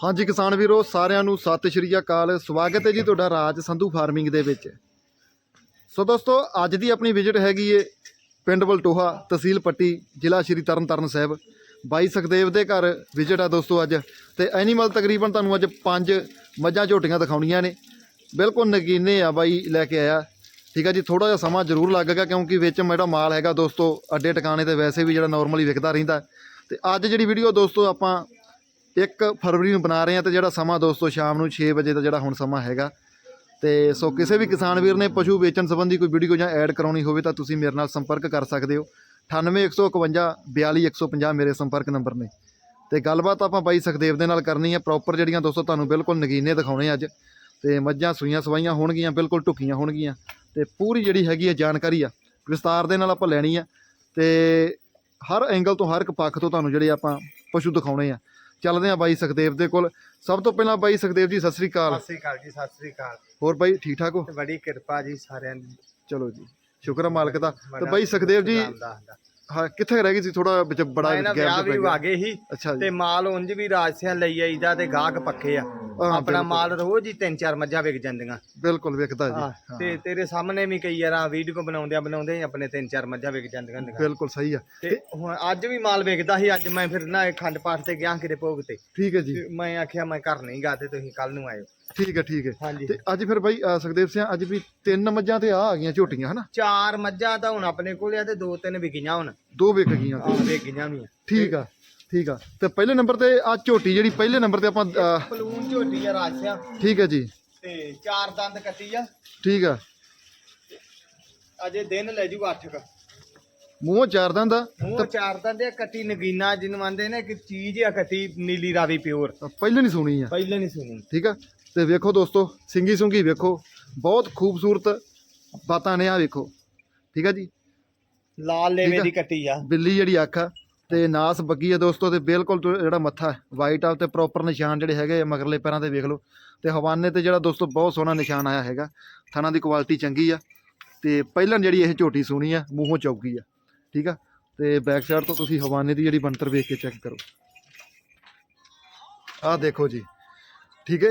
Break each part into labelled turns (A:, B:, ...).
A: ਹਾਂਜੀ ਕਿਸਾਨ ਵੀਰੋ, ਸਾਰਿਆਂ ਨੂੰ ਸਤਿ ਸ਼੍ਰੀ ਅਕਾਲ। ਸਵਾਗਤ ਹੈ ਜੀ ਤੁਹਾਡਾ ਰਾਜ ਸੰਧੂ ਫਾਰਮਿੰਗ ਦੇ ਵਿੱਚ। ਸੋ ਦੋਸਤੋ, ਅੱਜ ਦੀ ਆਪਣੀ ਵਿਜ਼ਿਟ ਹੈਗੀ ਏ ਪਿੰਡ ਬਲਟੋਹਾ ਤਹਿਸੀਲ ਪੱਟੀ, ਜ਼ਿਲ੍ਹਾ ਸ਼੍ਰੀ ਤਰਨਤਾਰਨ ਸਾਹਿਬ। ਬਾਈ ਸੁਖਦੇਵ ਦੇ ਘਰ ਵਿਜ਼ਿਟ ਆ ਦੋਸਤੋ ਅੱਜ। ਤੇ ਐਨੀਮਲ ਤਕਰੀਬਨ ਤੁਹਾਨੂੰ ਅੱਜ ਪੰਜ ਮੱਝਾਂ ਝੋਟੀਆਂ ਦਿਖਾਉਣੀਆਂ ਨੇ। ਬਿਲਕੁਲ ਨਗੀਨੇ ਆ ਬਾਈ, ਲੈ ਕੇ ਆਇਆ। ਠੀਕ ਆ ਜੀ ਥੋੜਾ ਜਿਹਾ ਸਮਾਂ ਜ਼ਰੂਰ ਲੱਗੇਗਾ ਕਿਉਂਕਿ ਵਿੱਚ ਜਿਹੜਾ ਮਾਲ ਹੈਗਾ ਦੋਸਤੋ, ਅੱਡੇ ਟਿਕਾਣੇ ਤੇ ਵੈਸੇ ਵੀ ਜਿਹੜਾ ਨਾਰਮਲੀ ਵਿਕਦਾ ਰਹਿੰਦਾ। ਤੇ ਅੱਜ ਜਿਹੜੀ ਵੀਡੀਓ ਦੋਸਤੋ ਆਪਾਂ 1 ਫਰਵਰੀ ਨੂੰ ਬਣਾ ਰਹੇ ਹਾਂ ਤੇ ਜਿਹੜਾ ਸਮਾਂ ਦੋਸਤੋ ਸ਼ਾਮ ਨੂੰ 6 ਵਜੇ ਦਾ ਜਿਹੜਾ ਹੁਣ ਸਮਾਂ ਹੈਗਾ। ਤੇ ਸੋ ਕਿਸੇ ਵੀ ਕਿਸਾਨ ਵੀਰ ਨੇ ਪਸ਼ੂ ਵੇਚਣ ਸੰਬੰਧੀ ਕੋਈ ਵੀਡੀਓ ਜਾਂ ਐਡ ਕਰਾਉਣੀ ਹੋਵੇ ਤਾਂ ਤੁਸੀਂ ਮੇਰੇ ਨਾਲ ਸੰਪਰਕ ਕਰ ਸਕਦੇ ਹੋ। 98151 42150 ਮੇਰੇ ਸੰਪਰਕ ਨੰਬਰ ਨੇ। ਤੇ ਗੱਲਬਾਤ ਆਪਾਂ ਬਾਈ ਸੁਖਦੇਵ ਦੇ ਨਾਲ ਕਰਨੀ ਹੈ। ਪ੍ਰੋਪਰ ਜਿਹੜੀਆਂ ਦੋਸਤੋ ਤੁਹਾਨੂੰ ਬਿਲਕੁਲ ਨਗੀਨੇ ਦਿਖਾਉਣੇ ਅੱਜ। ਤੇ ਮੱਝਾਂ ਸੂਈਆਂ ਸਵਾਈਆਂ ਹੋਣਗੀਆਂ, ਬਿਲਕੁਲ ਢੁੱਕੀਆਂ ਹੋਣਗੀਆਂ। ਤੇ ਪੂਰੀ ਜਿਹੜੀ ਹੈਗੀ ਹੈ ਜਾਣਕਾਰੀ ਆ, ਵਿਸਤਾਰ ਦੇ ਨਾਲ ਆਪਾਂ ਲੈਣੀ ਆ। ਤੇ ਹਰ ਐਂਗਲ ਤੋਂ ਹਰ ਇੱਕ ਪੱਖ ਤੋਂ ਤੁਹਾਨੂੰ ਜਿਹੜੇ ਆਪਾਂ ਪਸ਼ੂ ਦਿਖਾਉਣੇ ਆ। ਚੱਲਦੇ ਆ ਬਾਈ ਸੁਖਦੇਵ ਦੇ ਕੋਲ। ਸਭ ਤੋਂ ਪਹਿਲਾਂ ਬਾਈ ਸੁਖਦੇਵ ਜੀ ਸਤਿ ਸ੍ਰੀ ਅਕਾਲ।
B: ਸਤਿ ਸ੍ਰੀ ਅਕਾਲ ਜੀ ਸਤਿ ਸ੍ਰੀ ਅਕਾਲ।
A: ਹੋਰ ਬਾਈ ਠੀਕ ਠਾਕ ਹੋ?
B: ਤੇ ਬੜੀ ਕਿਰਪਾ ਜੀ ਸਾਰਿਆਂ ਦੀ।
A: ਚਲੋ ਜੀ ਸ਼ੁਕਰ ਹੈ ਮਾਲਕ ਦਾ। ਤੇ ਬਾਈ ਸੁਖਦੇਵ ਜੀ। ਹਾਂ ਕਿੱਥੇ ਰਹਿ ਗਈ ਸੀ? ਥੋੜਾ ਵਿੱਚ ਬੜਾ
B: ਮੈਂ ਨਾ
A: ਗੈਪ
B: ਵਿਆਹ ਵੀ
A: ਪੈ ਗਿਆ।
B: ਆ ਗਏ ਸੀ
A: ਅੱਛਾ ਜੀ।
B: ਤੇ ਮਾਲ ਉਂਝ ਵੀ ਰਾਜਸਿਆਂ ਲਈ ਆਈਦਾ ਤੇ ਗਾਹਕ ਪੱਕੇ ਆ। ਆਪਣਾ। ਮਾਲ ਰੋਜ਼ ਹੀ ਤਿੰਨ ਚਾਰ ਮੱਝਾਂ ਵਿਕ ਜਾਂਦੀਆਂ।
A: ਬਿਲਕੁਲ ਵੇਖਦਾ ਜੀ।
B: ਤੇ ਤੇਰੇ ਸਾਹਮਣੇ ਵੀ ਕਈ ਵਾਰਾਂ ਵੀਡੀਓ ਬਣਾਉਂਦਿਆਂ ਬਣਾਉਂਦੇ ਹੀ ਆਪਣੇ ਤਿੰਨ ਚਾਰ ਮੱਝਾਂ ਵਿਕ ਜਾਂਦੀਆਂ ਹੁੰਦੀਆਂ।
A: ਬਿਲਕੁਲ ਸਹੀ ਆ।
B: ਤੇ ਹੁਣ ਅੱਜ ਵੀ ਮਾਲ ਵਿਕਦਾ ਸੀ ਅੱਜ ਮੈਂ ਫਿਰ ਨਾ ਇਹ ਖੰਡ ਪਾਠ ਤੇ ਗਿਆ ਕਿਤੇ ਭੋਗ ਤੇ।
A: ਠੀਕ ਹੈ ਜੀ।
B: ਤੇ ਮੈਂ ਆਖਿਆ ਮੈਂ ਘਰ ਨਹੀਂ ਗਾ ਤੇ ਤੁਸੀਂ ਕੱਲ ਨੂੰ ਆਇਓ।
A: ਠੀਕ ਹੈ ਠੀਕ ਹੈ।
B: ਹਾਂਜੀ।
A: ਤੇ ਅੱਜ ਫਿਰ ਬਾਈ ਅਹ ਸੁਖਦੇਵ ਸਿੰਘ ਅੱਜ ਵੀ ਤਿੰਨ ਮੱਝਾਂ ਤੇ ਆ ਆ ਗਈਆਂ ਝੋਟੀਆਂ ਹਨਾ?
B: ਚਾਰ ਮੱਝਾਂ ਤਾਂ ਹੁਣ ਆਪਣੇ ਕੋਲ ਆ ਤੇ ਦੋ ਤਿੰਨ ਵਿਕੀਆਂ ਹੁਣ।
A: ਦੋ ਵਿਕ ਗਈਆਂ
B: ਆਹ ਵਿਕੀਆਂ ਵੀ ਆ।
A: ਠੀਕ ਆ ਠੀਕ ਆ। ਤੇ ਪਹਿਲੇ ਨੰਬਰ ਤੇ ਆ ਝੋਟੀ ਜਿਹੜੀ ਪਹਿਲੇ ਨੰਬਰ ਤੇ ਆਪਾਂ
B: ਪਲੂਨ ਝੋਟੀ ਆ ਰਾਜਸਿਆਂ
A: ਠੀਕ ਹੈ ਜੀ।
B: ਤੇ ਚਾਰ ਦੰਦ ਕੱਟੀ ਆ।
A: ਠੀਕ ਆ।
B: ਅਜੇ ਦਿਨ ਲੈ ਜੂ 8 ਕ।
A: ਮੂੰਹੋਂ ਚਾਰ ਦੰਦ ਆ।
B: ਮੂੰਹ ਚਾਰ ਦੰਦ ਆ ਕੱਟੀ ਨਗੀਨਾ ਜਿਹਨੂੰ ਆਂਦੇ ਨੇ ਕਿ ਚੀਜ਼ ਆ ਕੱਟੀ ਨੀਲੀ ਰਾਵੀ ਪਿਓਰ।
A: ਪਹਿਲੇ ਨਹੀਂ ਸੁਣੀ ਆ।
B: ਪਹਿਲੇ ਨਹੀਂ ਸੁਣੀ।
A: ਠੀਕ ਆ। ਤੇ ਵੇਖੋ ਦੋਸਤੋ ਸਿੰਗੀ ਸੁੰਗੀ ਵੇਖੋ ਬਹੁਤ ਖੂਬਸੂਰਤ ਬਾਤਾਂ ਨੇ ਆ ਵੇਖੋ। ਠੀਕ ਆ ਜੀ?
B: ਲਾਲ ਲੇਵੇ। ਦੀ ਕੱਟੀ ਆ।
A: ਬਿੱਲੀ ਜਿਹੜੀ ਅੱਖ ਆ ਤੇ ਨਾਸ ਬੱਗੀ ਆ ਦੋਸਤੋ ਤੇ ਬਿਲਕੁਲ ਜਿਹੜਾ ਮੱਥਾ ਵਾਈਟ ਆ ਤੇ ਪ੍ਰੋਪਰ ਨਿਸ਼ਾਨ ਜਿਹੜੇ ਹੈਗੇ ਮਗਰਲੇ ਪੈਰਾਂ ਤੇ ਵੇਖ ਲਓ। ਤੇ ਹਵਾਨੇ ਤੇ ਜਿਹੜਾ ਦੋਸਤੋ ਬਹੁਤ ਸੋਹਣਾ ਨਿਸ਼ਾਨ ਆਇਆ ਹੈਗਾ। ਥਣਾ ਦੀ ਕੁਆਲਿਟੀ ਚੰਗੀ ਆ। ਤੇ ਪਹਿਲਾਂ ਜਿਹੜੀ ਇਹ ਝੋਟੀ ਸੋਹਣੀ ਆ ਮੂੰਹੋਂ ਚੌਕੀ ਆ। ਠੀਕ ਆ? ਤੇ ਬੈਕ ਸਾਈਡ ਤੋਂ ਤੁਸੀਂ ਹਵਾਨੇ ਦੀ ਜਿਹੜੀ ਬਣਤਰ ਵੇਖ ਕੇ ਚੈੱਕ ਕਰੋ। ਆਹ ਦੇਖੋ ਜੀ। ਠੀਕ ਹੈ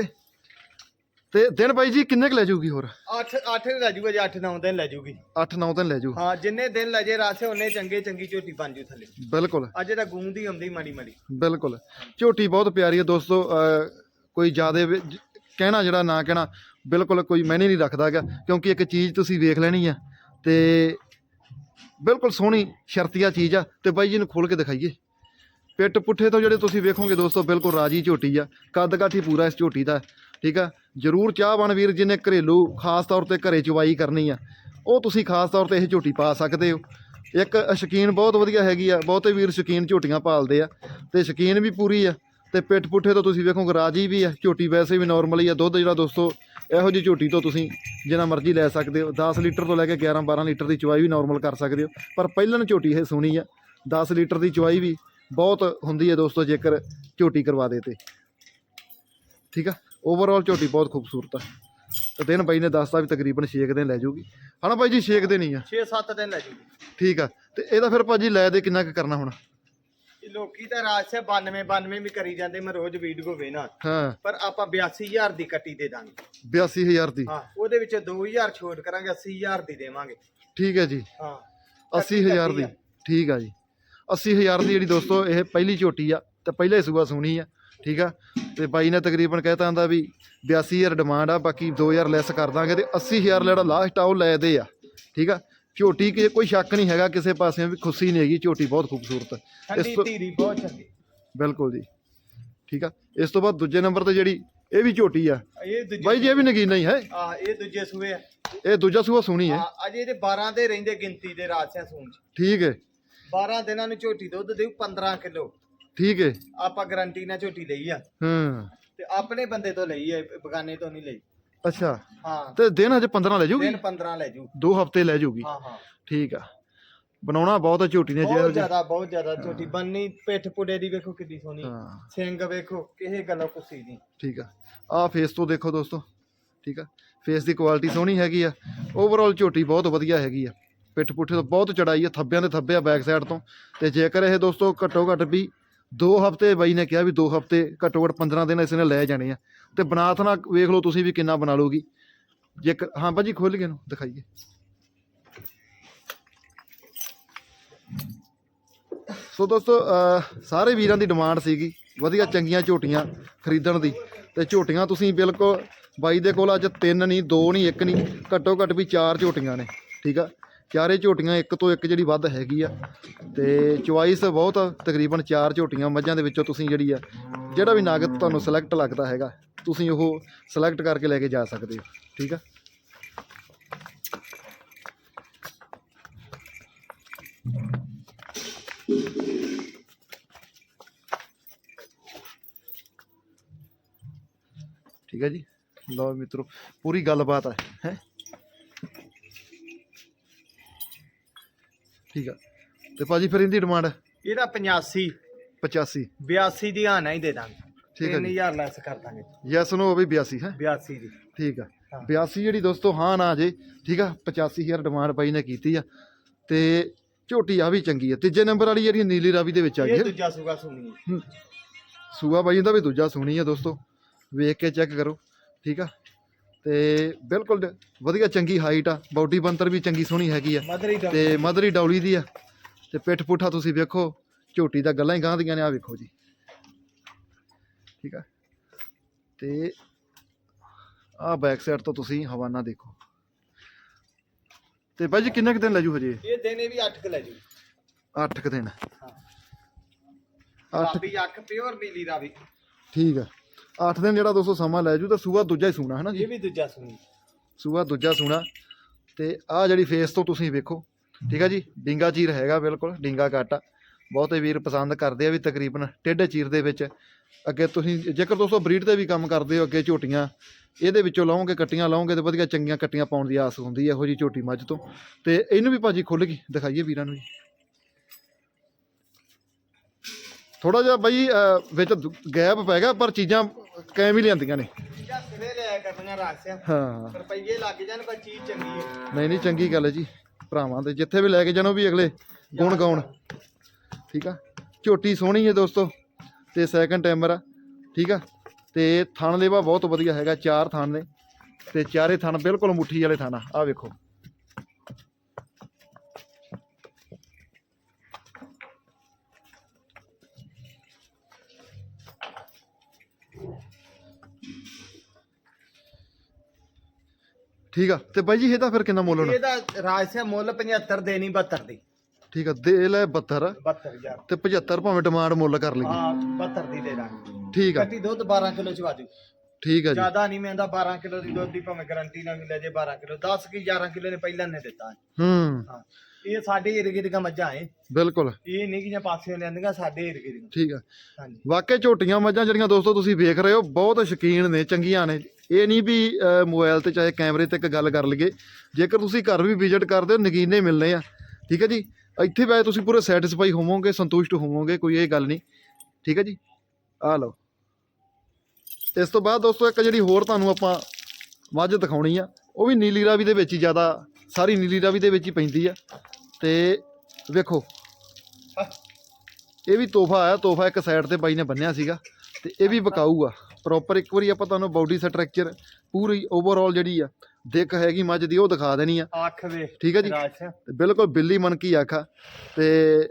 A: ਤੇ ਦਿਨ ਬਾਈ ਜੀ ਕਿੰਨੇ ਕੁ ਲੈ ਜਾਊਗੀ ਹੋਰ?
B: 8 8 ਲੈ ਜੂ ਅਜੇ 8 9 ਦਿਨ ਲੈ ਜੂਗੀ।
A: 8-9 ਦਿਨ ਲੈ ਜਾਊ
B: ਹਾਂ ਜਿੰਨੇ ਦਿਨ ਲੈ ਜੇ ਰਾਸੇ ਉਹਨੇ ਚੰਗੇ ਚੰਗੀ ਝੋਟੀ ਬਣ ਜੂ ਥੱਲੇ।
A: ਬਿਲਕੁਲ।
B: ਅਜੇ ਤਾਂ ਗੂੰਦੀ ਆਉਂਦੀ ਮਾੜੀ ਮਾੜੀ।
A: ਬਿਲਕੁਲ। ਝੋਟੀ ਬਹੁਤ ਪਿਆਰੀ ਹੈ ਦੋਸਤੋ ਅਹ ਕੋਈ ਜ਼ਿਆਦਾ ਕਹਿਣਾ ਜਿਹੜਾ ਨਾ ਕਹਿਣਾ ਬਿਲਕੁਲ ਕੋਈ ਮੈਨੇ ਨਹੀਂ ਰੱਖਦਾ ਹੈਗਾ ਕਿਉਂਕਿ ਇੱਕ ਚੀਜ਼ ਤੁਸੀਂ ਵੇਖ ਲੈਣੀ ਆ ਤੇ ਬਿਲਕੁਲ ਸੋਹਣੀ ਸ਼ਰਤੀਆ ਚੀਜ਼ ਆ ਤੇ ਬਾਈ ਜੀ ਨੂੰ ਖੋਲ ਕੇ ਦਿਖਾਈਏ। ਪਿੱਟ ਪੁੱਠੇ ਤੋਂ ਜਿਹੜੇ ਤੁਸੀਂ ਵੇਖੋਗੇ ਦੋਸਤੋ ਬਿਲਕੁਲ ਰਾਜੀ ਝੋਟੀ ਆ ਕੱਦ ਕਾਠੀ ਪੂਰਾ ਇਸ ਝੋਟੀ ਦਾ। ਠੀਕ ਆ? ਜਰੂਰ ਚਾਹਵਾਨ ਵੀਰ, ਜਿਹਨੇ ਘਰੇਲੂ ਖਾਸ ਤੌਰ ਤੇ ਘਰੇ ਚਵਾਈ ਕਰਨੀ ਆ, ਉਹ ਤੁਸੀਂ ਖਾਸ ਤੌਰ ਤੇ ਇਹ ਝੋਟੀ ਪਾ ਸਕਦੇ ਹੋ। ਇੱਕ ਸ਼ਕੀਨ ਬਹੁਤ ਵਧੀਆ ਹੈਗੀ ਆ, ਬਹੁਤੇ ਵੀਰ ਸ਼ਕੀਨ ਝੋਟੀਆਂ ਪਾਲਦੇ ਆ, ਤੇ ਸ਼ਕੀਨ ਵੀ ਪੂਰੀ ਆ, ਤੇ ਪਿੱਠ ਪੁੱਠੇ ਤੋਂ ਤੁਸੀਂ ਵੇਖੋਗੇ ਰਾਜੀ ਵੀ ਆ, ਝੋਟੀ ਵੈਸੇ ਵੀ ਨਾਰਮਲ ਹੀ ਆ, ਦੁੱਧ ਜਿਹੜਾ ਦੋਸਤੋ, ਇਹੋ ਜਿਹੀ ਝੋਟੀ ਤੋਂ ਤੁਸੀਂ ਜਿੰਨਾ ਮਰਜ਼ੀ ਲੈ ਸਕਦੇ ਹੋ। 10 ਲੀਟਰ ਤੋਂ ਲੈ ਕੇ 11 12 ਲੀਟਰ ਦੀ ਚਵਾਈ ਵੀ ਨਾਰਮਲ ਕਰ ਸਕਦੇ ਹੋ, ਪਰ ਪਹਿਲਾਂ ਝੋਟੀ ਇਹ ਸੋਹਣੀ ਆ 10 ਲੀਟਰ ਦੀ ਚਵਾਈ ਵੀ ਬਹੁਤ ਹੁੰਦੀ ਹੈ ਦੋਸਤੋ ਜੇਕਰ ਝੋਟੀ ਕਰਵਾ ਦੇ ਤੇ। ਠੀਕ ਆ? ਓਵਰਆਲ ਝੋਟੀ ਬਹੁਤ ਖੂਬਸੂਰਤ ਆ। ਤੇ ਦਿਨ ਬਾਈ ਨੇ ਦੱਸਤਾ ਵੀ ਤਕਰੀਬਨ 6 ਦਿਨ ਲੈ ਜਾਊਗੀ ਹਨਾ ਬਾਈ ਜੀ 6 ਦਿਨ ਹੀ ਆ।
B: 6 7 ਦਿਨ ਲੈ ਜੂਗੀ।
A: ਠੀਕ ਆ। ਤੇ ਇਹਦਾ ਫਿਰ ਭਾਜੀ ਲੈ ਦੇ ਕਿੰਨਾ ਕੁ ਕਰਨਾ ਹੁਣ?
B: ਲੋਕੀ ਤਾਂ ਰਾਜਸੇ 92 92 ਵੀ ਕਰੀ ਜਾਂਦੇ ਮੈਂ ਰੋਜ਼ ਵੀਡੀਓ ਵੇਨਾ
A: ਹਾਂ।
B: ਪਰ ਆਪਾਂ 82000 ਦੀ ਕੱਟੀ ਦੇ ਦਾਂਗੇ।
A: 82000 ਦੀ।
B: ਹਾਂ ਉਹਦੇ ਵਿੱਚ 2000 ਛੋਟ ਕਰਾਂਗੇ 80000 ਦੀ ਦੇਵਾਂਗੇ।
A: ਠੀਕ ਹੈ ਜੀ।
B: ਹਾਂ।
A: 80000 ਦੀ। ਠੀਕ ਆ ਜੀ। 80000 ਦੀ ਜਿਹੜੀ ਦੋਸਤੋ ਇਹ ਪਹਿਲੀ ਝੋਟੀ ਆ ਤੇ ਪਹਿਲਾ ਸੂਆ ਸੋਹਣੀ ਆ। ਠੀਕ ਆ? ਤੇ ਬਾਈ ਨੇ ਤਕਰੀਬਨ ਕਹਿਤਾ ਹੁੰਦਾ ਵੀ 82000 ਡਿਮਾਂਡ ਆ ਬਾਕੀ 2000 ਲੈਸ ਕਰ ਦਾਂਗੇ ਤੇ 80000 ਜਿਹੜਾ ਲਾਸਟ ਆ ਉਹ ਲੈ ਦੇ ਆ। ਠੀਕ ਆ? ਝੋਟੀ ਕਿ ਕੋਈ ਸ਼ੱਕ ਨਹੀਂ ਹੈਗਾ ਕਿਸੇ ਪਾਸੇ ਵੀ ਖੁਸ਼ੀ ਨਹੀਂ ਹੈਗੀ ਝੋਟੀ ਬਹੁਤ ਖੂਬਸੂਰਤ ਇਸ ਤੋਂ
B: ਧੀਰੀ ਬਹੁਤ ਚੰਗੀ।
A: ਬਿਲਕੁਲ ਜੀ। ਠੀਕ ਆ? ਇਸ ਤੋਂ ਬਾਅਦ ਦੂਜੇ ਨੰਬਰ ਤੇ ਜਿਹੜੀ ਇਹ ਵੀ ਝੋਟੀ ਆ। ਬਾਈ ਜੀ ਇਹ ਵੀ ਨਗੀਨਾ ਹੀ ਹੈ।
B: ਆ ਇਹ ਦੂਜੇ ਸੂਏ ਆ।
A: ਇਹ ਦੂਜਾ ਸੂਆ ਸੋਹਣੀ ਹੈ।
B: ਅਜੇ ਇਹਦੇ 12 ਦੇ ਰਹਿੰਦੇ ਗਿਣਤੀ ਦੇ ਰਾਜਸਿਆਂ ਸੂਣ ਚ।
A: ਠੀਕ ਹੈ।
B: 12 ਦਿਨਾਂ ਨੂੰ ਝੋਟੀ ਦੁੱਧ ਦੇਊ 15 ਕਿਲੋ।
A: ਠੀਕ ਹੈ
B: ਆਪਾਂ ਗਾਰੰਟੀ ਨਾਲ ਝੋਟੀ ਲਈ ਆ।
A: ਹਾਂ।
B: ਤੇ ਆਪਣੇ ਬੰਦੇ ਤੋਂ ਲਈ ਹੈ ਬਗਾਨੇ ਤੋਂ ਨਹੀਂ ਲਈ।
A: ਅੱਛਾ।
B: ਹਾਂ।
A: ਤੇ ਦਿਨ ਹਜੇ 15 ਲੈ ਜਾਊਗੀ
B: ਦਿਨ 15 ਲੈ ਜੂ।
A: ਦੋ ਹਫ਼ਤੇ ਲੈ ਜਾਊਗੀ
B: ਹਾਂ ਹਾਂ।
A: ਠੀਕ ਆ। ਬਣਾਉਣਾ ਬਹੁਤ ਆ ਝੋਟੀ ਨੇ
B: ਬਹੁਤ ਜ਼ਿਆਦਾ ਬਹੁਤ ਜ਼ਿਆਦਾ ਝੋਟੀ। ਬੰਨੀ ਪਿੱਠ ਪੁੜੇ ਦੀ ਵੇਖੋ ਕਿੱਡੀ ਸੋਹਣੀ। ਸਿੰਘ ਵੇਖੋ ਕਿਸੇ ਗੱਲੋਂ ਕੁਸੀ ਨਹੀਂ।
A: ਠੀਕ ਆ। ਆ ਫੇਸ ਤੋਂ ਦੇਖੋ ਦੋਸਤੋ। ਠੀਕ ਆ। ਫੇਸ ਦੀ ਕੁਆਲਿਟੀ ਸੋਹਣੀ ਹੈਗੀ ਆ। ਓਵਰਆਲ ਝੋਟੀ ਬਹੁਤ ਵਧੀਆ ਹੈਗੀ ਆ। ਪਿੱਠ ਪੁੱਠੇ ਤੋਂ ਬਹੁਤ ਚੜਾਈ ਆ। ਥੱਬਿਆਂ ਦੇ ਥੱਬੇ ਆ ਬੈਕ ਸਾਈਡ ਤੋਂ। ਤੇ ਜੇਕਰ ਇਹ ਦੋਸਤੋ ਘੱਟੋ ਘੱਟ ਵੀ ਦੋ ਹਫ਼ਤੇ ਬਾਈ ਨੇ ਕਿਹਾ ਵੀ ਦੋ ਹਫ਼ਤੇ ਘੱਟੋ ਘੱਟ 15 ਦਿਨ ਇਸ ਨੇ ਲੈ ਜਾਣੇ ਆ। ਤੇ ਬਨਾਥ ਨਾਲ ਵੇਖ ਲਓ ਤੁਸੀਂ ਵੀ ਕਿੰਨਾ ਬਣਾ ਲਓਗੀ ਜੇਕਰ ਹਾਂ ਭਾਜੀ ਖੋਲ ਕੇ ਨੂੰ ਦਿਖਾਈਏ। ਸੋ ਦੋਸਤੋ ਸਾਰੇ ਵੀਰਾਂ ਦੀ ਡਿਮਾਂਡ ਸੀਗੀ, ਵਧੀਆ ਚੰਗੀਆਂ ਝੋਟੀਆਂ ਖਰੀਦਣ ਦੀ। ਤੇ ਝੋਟੀਆਂ ਤੁਸੀਂ ਬਿਲਕੁਲ ਬਾਈ ਦੇ ਕੋਲ ਅੱਜ ਤਿੰਨ ਨਹੀਂ ਦੋ ਨਹੀਂ ਇੱਕ ਨਹੀਂ ਘੱਟੋ ਘੱਟ ਵੀ ਚਾਰ ਝੋਟੀਆਂ ਨੇ, ਠੀਕ ਆ? ਚਾਰੇ ਝੋਟੀਆਂ ਇੱਕ ਤੋਂ ਇੱਕ ਜਿਹੜੀ ਵੱਧ ਹੈਗੀ ਆ ਤੇ ਚੁਆਇਸ ਬਹੁਤ ਆ, ਤਕਰੀਬਨ ਚਾਰ ਝੋਟੀਆਂ ਮੱਝਾਂ ਦੇ ਵਿੱਚੋਂ ਤੁਸੀਂ ਜਿਹੜੀ ਆ ਜਿਹੜਾ ਵੀ ਨਗ ਤੁਹਾਨੂੰ ਸਿਲੈਕਟ ਲੱਗਦਾ ਹੈਗਾ ਤੁਸੀਂ ਉਹ ਸਿਲੈਕਟ ਕਰਕੇ ਲੈ ਕੇ ਜਾ ਸਕਦੇ ਹੋ ਠੀਕ ਆ? ਠੀਕ ਹੈ ਜੀ? ਲਓ ਮਿੱਤਰੋ ਪੂਰੀ ਗੱਲਬਾਤ ਹੈ ਹੈ? ਠੀਕ ਆ। ਤੇ ਭਾਜੀ ਫਿਰ ਇਹਦੀ ਡਿਮਾਂਡ
B: ਇਹਦਾ 85
A: 85
B: 82 ਦੀ ਆਣਾ ਹੀ ਦੇ ਦਾਂਗੇ।
A: ਠੀਕ ਹੈ ਜੀ।
B: 3000 ਲੈਸ ਕਰ ਦਾਂਗੇ।
A: ਯੈਸ ਨੋ ਵੀ 82 ਹੈ?
B: 82 ਦੀ।
A: ਠੀਕ ਆ।
B: ਹਾਂ।
A: 82 ਜਿਹੜੀ ਦੋਸਤੋ ਹਾਂ ਨਾ ਜੇ। ਠੀਕ ਆ? 85000 ਡਿਮਾਂਡ ਬਾਈ ਨੇ ਕੀਤੀ ਆ। ਤੇ ਝੋਟੀ ਆ ਵੀ ਚੰਗੀ ਆ। ਤੀਜੇ ਨੰਬਰ ਵਾਲੀ ਜਿਹੜੀ ਨੀਲੀ ਰਾਵੀ ਦੇ ਵਿੱਚ ਆ ਗਈ
B: ਇਹ ਦੂਜਾ ਸੂਗਾ ਸੁਣੀ ਹੈ।
A: ਸੂਆ ਬਾਈ ਦਾ ਵੀ ਦੂਜਾ ਸੁਣੀ ਆ ਦੋਸਤੋ। ਵੇਖ ਕੇ ਚੈੱਕ ਕਰੋ। ਠੀਕ ਆ? ਤੇ ਬਿਲਕੁਲ ਵਧੀਆ ਚੰਗੀ ਹਾਈਟ ਆ ਬਾਡੀ ਬੰਤਰ ਵੀ ਚੰਗੀ ਸੋਹਣੀ ਹੈਗੀ ਆ।
B: ਮਦਰੀ ਦਾ
A: ਤੇ ਮਦਰੀ ਡੌਲੀ ਦੀ ਆ। ਤੇ ਪਿੱਠ ਪੁੱਠਾ ਤੁਸੀਂ ਵੇਖੋ ਝੋਟੀ ਦਾ ਗੱਲਾਂ ਹੀ ਗਾਂ ਦੀਆਂ ਨੇ ਆ ਵੇਖੋ ਜੀ। ਠੀਕ ਆ? ਤੇ ਆ ਬੈਕ ਸਾਈਡ ਤੋਂ ਤੁਸੀਂ ਹਵਾਨਾ ਦੇਖੋ। ਤੇ ਬਾਈ ਜੀ ਕਿੰਨੇ ਕੁ ਦਿਨ ਲੈ ਜੂ ਹਜੇ?
B: ਇਹ ਦਿਨੇ ਵੀ 8 ਕ ਲੈ ਜੂ।
A: 8 ਕੁ ਦਿਨ।
B: ਹਾਂ।
A: 8
B: ਰਾਵੀ ਅੱਖ ਪਿਓਰ ਨੀਲੀ ਰਾਵੀ
A: ਠੀਕ ਆ। 8 ਦਿਨ ਜਿਹੜਾ ਦੋਸਤੋ ਸਮਾਂ ਲੈ ਜੂ ਤਾਂ ਸੂਆ ਦੂਜਾ ਹੀ ਸੂਣਾ ਹੈ ਨਾ ਜੀ?
B: ਇਹ ਵੀ ਦੂਜਾ ਸੁਣੀ।
A: ਸੂਆ ਦੂਜਾ ਸੂਣਾ। ਤੇ ਆ ਜਿਹੜੀ ਫੇਸ ਤੋਂ ਤੁਸੀਂ ਵੇਖੋ ਠੀਕ ਆ ਜੀ? ਡਿੰਗਾ ਚੀਰ ਹੈਗਾ ਬਿਲਕੁਲ ਡਿੰਗਾ ਕੱਟ ਬਹੁਤੇ ਵੀਰ ਪਸੰਦ ਕਰਦੇ ਆ ਵੀ ਤਕਰੀਬਨ ਟੇਢੇ ਚੀਰ ਦੇ ਵਿੱਚ। ਅੱਗੇ ਤੁਸੀਂ ਜੇਕਰ ਦੋਸਤੋ ਬਰੀਡ ਤੇ ਵੀ ਕੰਮ ਕਰਦੇ ਹੋ ਅੱਗੇ ਝੋਟੀਆਂ ਇਹਦੇ ਵਿੱਚੋਂ ਲਾਓਗੇ ਕੱਟੀਆਂ ਲਾਓਗੇ ਤੇ ਵਧੀਆ ਚੰਗੀਆਂ ਕੱਟੀਆਂ ਪਾਉਣ ਦੀ ਆਸ ਹੁੰਦੀ ਹੈ ਇਹੋ ਜੀ ਝੋਟੀ ਮੱਝ ਤੋਂ। ਤੇ ਇਹਨੂੰ ਵੀ ਭਾਜੀ ਖੁੱਲ ਗਈ ਦਿਖਾਈਏ ਵੀਰਾਂ ਨੂੰ ਜੀ। ਥੋੜਾ ਜਿਹਾ ਬਈ ਅਹ, ਵਿੱਚ ਗੈਪ ਪੈ ਗਿਆ ਪਰ ਚੀਜ਼ਾਂ ਕੈਮ ਹੀ ਲਿਆਂਦੀਆਂ ਨੇ।
B: ਚੀਜ਼ਾਂ ਸਿਰੇ ਲਿਆ ਕਰਨੀਆਂ ਰਾਸਿਆ
A: ਹਾਂ।
B: ਰੁਪਈਏ ਲੱਗ ਜਾਣ ਕੋਈ ਚੀਜ਼ ਚੰਗੀ ਹੈ
A: ਨਹੀਂ ਨਹੀਂ ਚੰਗੀ ਗੱਲ ਹੈ ਜੀ ਭਰਾਵਾਂ ਦੇ। ਜਿੱਥੇ ਵੀ ਲੈ ਕੇ ਜਾਣੋ ਵੀ ਅਗਲੇ ਗੁਣ ਗਾਉਣ। ਠੀਕ ਆ? ਝੋਟੀ ਸੋਹਣੀ ਹੈ ਦੋਸਤੋ ਤੇ ਸੈਕੰਡ ਟਾਈਮਰ ਆ। ਠੀਕ ਆ? ਤੇ ਥਣ ਲੇਵਾ ਬਹੁਤ ਵਧੀਆ ਹੈਗਾ ਚਾਰ ਥਣ ਨੇ। ਤੇ ਚਾਰੇ ਥਣ ਬਿਲਕੁਲ ਮੁੱਠੀ ਵਾਲੇ ਥਣ ਆ। ਆਹ ਵੇਖੋ। ਠੀਕ ਆ ਤੇ ਬਾਈ ਜੀ ਇਹਦਾ ਫਿਰ ਕਿੰਨਾ ਮੁੱਲ ਹੋਣਾ?
B: ਇਹਦਾ ਰਾਸਿਆ ਮੁੱਲ 75 ਦੇਣੀ 72 ਦੀ।
A: ਠੀਕ ਆ ਦੇ ਲੈ 72
B: 72000
A: ਤੇ 75 ਭਾਵੇਂ ਡਿਮਾਂਡ ਮੁੱਲ ਕਰ ਲਈਏ।
B: ਹਾਂ 72 ਦੀ ਦੇ ਦਾਂਗੇ।
A: ਠੀਕ ਆ।
B: ਕੱਟੀ ਦੁੱਧ 12 ਕਿਲੋ ਚ ਵਾਜੂ।
A: ਠੀਕ ਆ ਜੀ।
B: ਜ਼ਿਆਦਾ ਨਹੀਂ ਮੈਂਦਾ 12 ਕਿਲੋ ਦੀ ਦੁੱਧ ਦੀ ਭਾਵੇਂ ਗਾਰੰਟੀ ਨਾਲ ਲੈ ਜੇ 12 ਕਿਲੋ। 10 ਕੀ 11 ਕਿਲੋ ਨੇ ਪਹਿਲਾਂ ਨੇ ਦਿੱਤਾ।
A: ਹੂੰ।
B: ਹਾਂ ਇਹ ਸਾਡੇ ਏਰੀਏ ਦੀਆਂ ਮੱਝਾਂ ਏ
A: ਬਿਲਕੁਲ।
B: ਇਹ ਨਹੀਂ ਕਿ ਜਾਂ ਪਾਸਿਓਂ ਲੈਂਦੀਆਂ ਸਾਡੇ ਏਰੀਏ ਦੀਆਂ।
A: ਠੀਕ ਆ।
B: ਹਾਂਜੀ।
A: ਵਾਕਈ ਝੋਟੀਆਂ ਮੱਝਾਂ ਜਿਹੜੀਆਂ ਦੋਸਤੋ ਤੁਸੀਂ ਵੇਖ ਰਹੇ ਹੋ ਬਹੁਤ ਸ਼ੌਕੀਨ ਨੇ ਚੰਗੀਆਂ ਨੇ। ਇਹ ਨਹੀਂ ਵੀ ਅਹ, ਮੋਬਾਈਲ ਤੇ ਚਾਹੇ ਕੈਮਰੇ ਤੇ ਇੱਕ ਗੱਲ ਕਰ ਲਈਏ ਜੇਕਰ ਤੁਸੀਂ ਘਰ ਵੀ ਵਿਜ਼ਿਟ ਕਰਦੇ ਹੋ ਨਗੀਨੇ ਮਿਲਨੇ ਆ। ਠੀਕ ਹੈ ਜੀ? ਇੱਥੇ ਬੈ ਤੁਸੀਂ ਪੂਰੇ ਸੈਟੀਸਫਾਈ ਹੋਵੋਗੇ ਸੰਤੁਸ਼ਟ ਹੋਵੋਗੇ ਕੋਈ ਇਹ ਗੱਲ ਨਹੀਂ। ਠੀਕ ਹੈ ਜੀ? ਆ ਲਓ। ਇਸ ਤੋਂ ਬਾਅਦ ਦੋਸਤੋ ਇੱਕ ਜਿਹੜੀ ਹੋਰ ਤੁਹਾਨੂੰ ਆਪਾਂ ਮੱਝ ਦਿਖਾਉਣੀ ਆ ਉਹ ਵੀ ਨੀਲੀ ਰਾਵੀ ਦੇ ਵਿੱਚ ਹੀ ਜ਼ਿਆਦਾ ਸਾਰੀ ਨੀਲੀ ਰਾਵੀ ਦੇ ਵਿੱਚ ਹੀ ਪੈਂਦੀ ਆ। ਤੇ ਵੇਖੋ। ਇਹ ਵੀ ਤੋਹਫਾ ਆਇਆ ਤੋਹਫਾ ਇੱਕ ਸਾਈਡ ਤੇ ਬਾਈ ਨੇ ਬੰਨਿਆ ਸੀਗਾ ਤੇ ਇਹ ਵੀ ਵਿਕਾਊ ਆ ਪ੍ਰੋਪਰ ਇੱਕ ਵਾਰੀ ਆਪਾਂ ਤੁਹਾਨੂੰ ਬਾਡੀ ਸਟਰਕਚਰ ਪੂਰੀ ਓਵਰਆਲ ਜਿਹੜੀ ਆ ਦਿੱਖ ਹੈਗੀ ਮੱਝ ਦੀ ਉਹ ਦਿਖਾ ਦੇਣੀ ਆ।
B: ਅੱਖ ਵੇਖ
A: ਠੀਕ ਹੈ ਜੀ? ਬਿਲਕੁਲ ਬਿੱਲੀ ਮਨਕੀ ਆਖਾ ਤੇ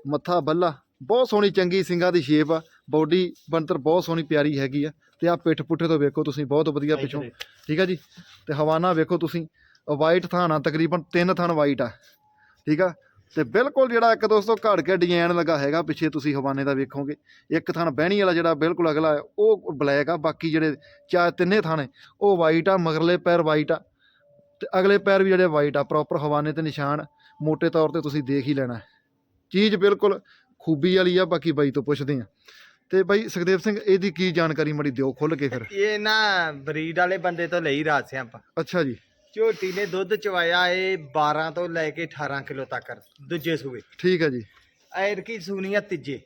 A: ਮੱਥਾ ਬੱਲਾ ਬਹੁਤ ਸੋਹਣੀ ਚੰਗੀ ਸਿੰਗਾ ਦੀ ਸ਼ੇਪ ਆ। ਬਾਡੀ ਬਣਤਰ ਬਹੁਤ ਸੋਹਣੀ ਪਿਆਰੀ ਹੈਗੀ ਆ। ਤੇ ਆ ਪਿੱਠ ਪੁੱਠੇ ਤੋਂ ਵੇਖੋ ਤੁਸੀਂ ਬਹੁਤ ਵਧੀਆ ਪਿੱਛੋਂ। ਠੀਕ ਹੈ ਜੀ? ਤੇ ਹਵਾਨਾ ਵੇਖੋ ਤੁਸੀਂ ਵਾਈਟ ਥਾਨ ਆ ਤਕਰੀਬਨ ਤਿੰਨ ਥਾਨ ਵਾਈਟ ਆ। ਠੀਕ ਆ? ਤੇ ਬਿਲਕੁਲ ਜਿਹੜਾ ਇੱਕ ਦੋਸਤੋ ਘੜ ਕੇ ਡਿਜ਼ਾਈਨ ਲੱਗਾ ਹੈਗਾ ਪਿੱਛੇ ਤੁਸੀਂ ਹਵਾਨੇ ਦਾ ਵੇਖੋਗੇ ਇੱਕ ਥਾਨ ਬਹਿਣੀ ਵਾਲਾ ਜਿਹੜਾ ਬਿਲਕੁਲ ਅਗਲਾ ਉਹ ਬਲੈਕ ਆ ਬਾਕੀ ਜਿਹੜੇ ਚਾਰ ਤਿੰਨੇ ਹੈ ਉਹ ਵਾਈਟ ਆ ਮਗਰਲੇ ਪੈਰ ਵਾਈਟ ਆ ਤੇ ਅਗਲੇ ਪੈਰ ਵੀ ਜਿਹੜੇ ਵਾਈਟ ਆ ਪ੍ਰੋਪਰ ਹਵਾਨੇ ਤੇ ਨਿਸ਼ਾਨ ਮੋٹے ਤੌਰ ਤੇ ਤੁਸੀਂ ਦੇਖ ਹੀ ਲੈਣਾ। ਚੀਜ਼ ਬਿਲਕੁਲ ਖੂਬੀ ਵਾਲੀ ਆ ਬਾਕੀ ਬਾਈ ਤੋਂ ਪੁੱਛਦੇ ਆ ਤੇ ਬਾਈ ਸੁਖਦੇਵ ਸਿੰਘ ਇਹਦੀ ਕੀ ਜਾਣਕਾਰੀ ਮੜੀ ਦਿਓ ਖੁੱਲ ਕੇ ਫਿਰ।
B: ਇਹ ਨਾ ਬਰੀਡ ਵਾਲੇ ਬੰਦੇ ਤੋਂ ਲਈ ਰਾਸਿਆ ਆਪਾਂ
A: ਅੱਛਾ ਜੀ।
B: ਝੋਟੀ ਨੇ ਦੁੱਧ ਚਵਾਇਆ ਇਹ 12 ਤੋਂ ਲੈ ਕੇ 18 ਕਿਲੋ ਤੱਕ ਦੂਜੇ ਸੂਏ।
A: ਠੀਕ ਹੈ ਜੀ।
B: ਐਰ ਕੀ ਸੂਨੀ ਆ ਤੀਜੇ।